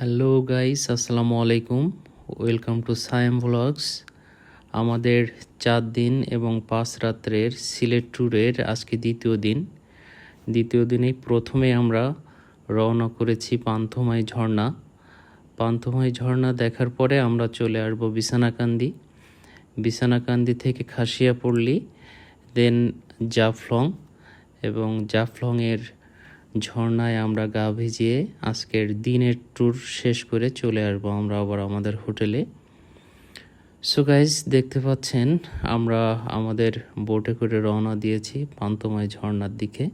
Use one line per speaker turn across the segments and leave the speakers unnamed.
Hello guys আসসালামু আলাইকুম welcome to Sayem vlogs আমাদের চার দিন এবং পাঁচ রাত্রের সিলেট ট্যুরের আজকে দ্বিতীয় দিন। দ্বিতীয় দিনেই প্রথমে আমরা রওনা করেছি পান্থমাই ঝর্ণা। পান্থমাই ঝর্ণা দেখার পরে আমরা চলে আসব বিছানাকান্দি। বিছানাকান্দি থেকে খাসিয়াপল্লী দেন জাফলং এবং জাফলংয়ের ঝর্ণায় আমরা গা ভিজিয়ে আজকের দিনের ট্যুর শেষ করে চলে আসব আমরা আবার আমাদের হোটেলে সো গাইজ দেখতে পাচ্ছেন, আমরা আমাদের বোটে করে রওনা দিয়েছি পান্তমাই ঝর্ণার দিকে।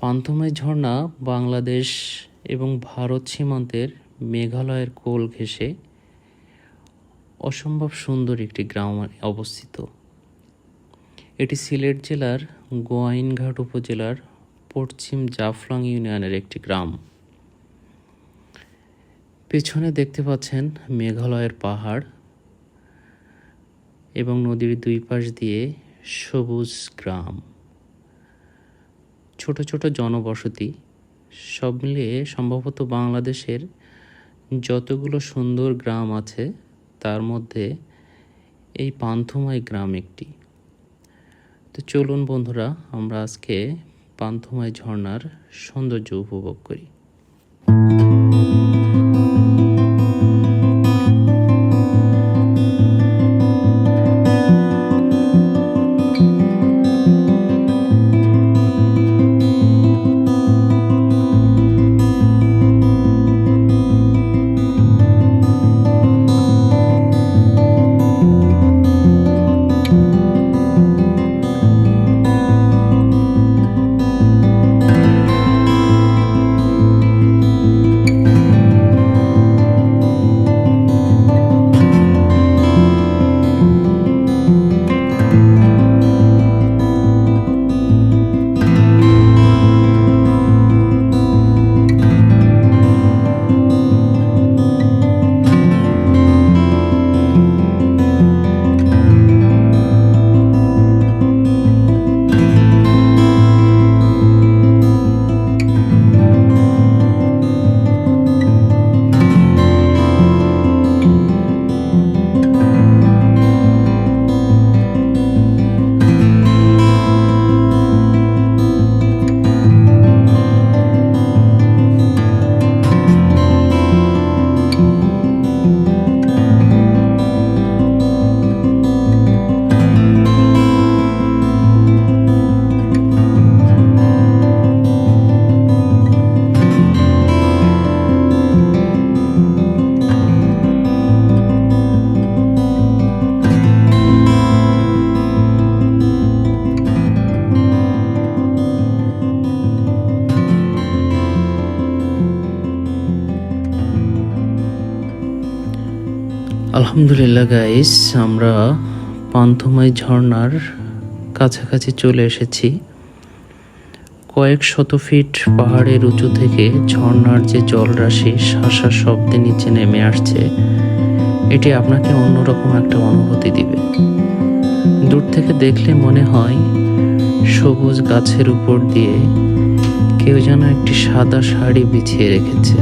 পান্তমাই ঝর্ণা বাংলাদেশ এবং ভারত সীমান্তের মেঘালয়ের কোল ঘেঁষে অসম্ভব সুন্দর একটি গ্রাম অবস্থিত। এটি সিলেট জেলার গোয়াইনঘাট উপজেলার পশ্চিম জাফলং ইউনিয়নের একটি গ্রাম। পেছনে দেখতে পাচ্ছেন মেঘালয়ের পাহাড় এবং নদীর দুই পাশ দিয়ে সবুজ গ্রাম। ছোট ছোট জনবসতি, সব মিলিয়ে সম্ভবত বাংলাদেশের যতগুলো সুন্দর গ্রাম আছে, তার মধ্যে এই পান্থমাই গ্রাম একটি। তো চলুন বন্ধুরা আমরা আজকে পান্থময় ঝর্ণার সৌন্দর্য উপভোগ করি। আলহামদুলিল্লাহ গাইস আমরা পান্থমাই ঝর্ণার কাছাকাছি চলে এসেছি। কয়েক শত ফিট পাহাড়ের উঁচু থেকে ঝর্ণার যে জলরাশি, শাসা শব্দে নিচে নেমে আসছে, এটি আপনাকে অন্যরকম একটা অনুভূতি দিবে। দূর থেকে দেখলে মনে হয় সবুজ গাছের উপর দিয়ে কেউ যেন একটি সাদা শাড়ি বিছিয়ে রেখেছে।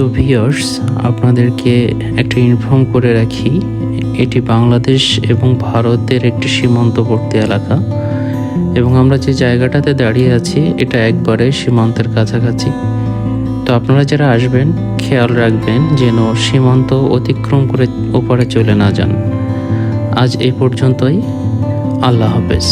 সো ভিউয়ার্স আপনাদেরকে একটা ইনফর্ম করে রাখি, এটি বাংলাদেশ এবং ভারতের একটি সীমান্তবর্তী এলাকা, এবং আমরা যে জায়গাটাতে দাঁড়িয়ে আছি, এটা একবারে সীমান্তের কাছাকাছি। তো আপনারা যারা আসবেন, খেয়াল রাখবেন যেন সীমান্ত অতিক্রম করে ওপারে চলে না যান। আজ এই পর্যন্তই, আল্লাহ হাফেজ।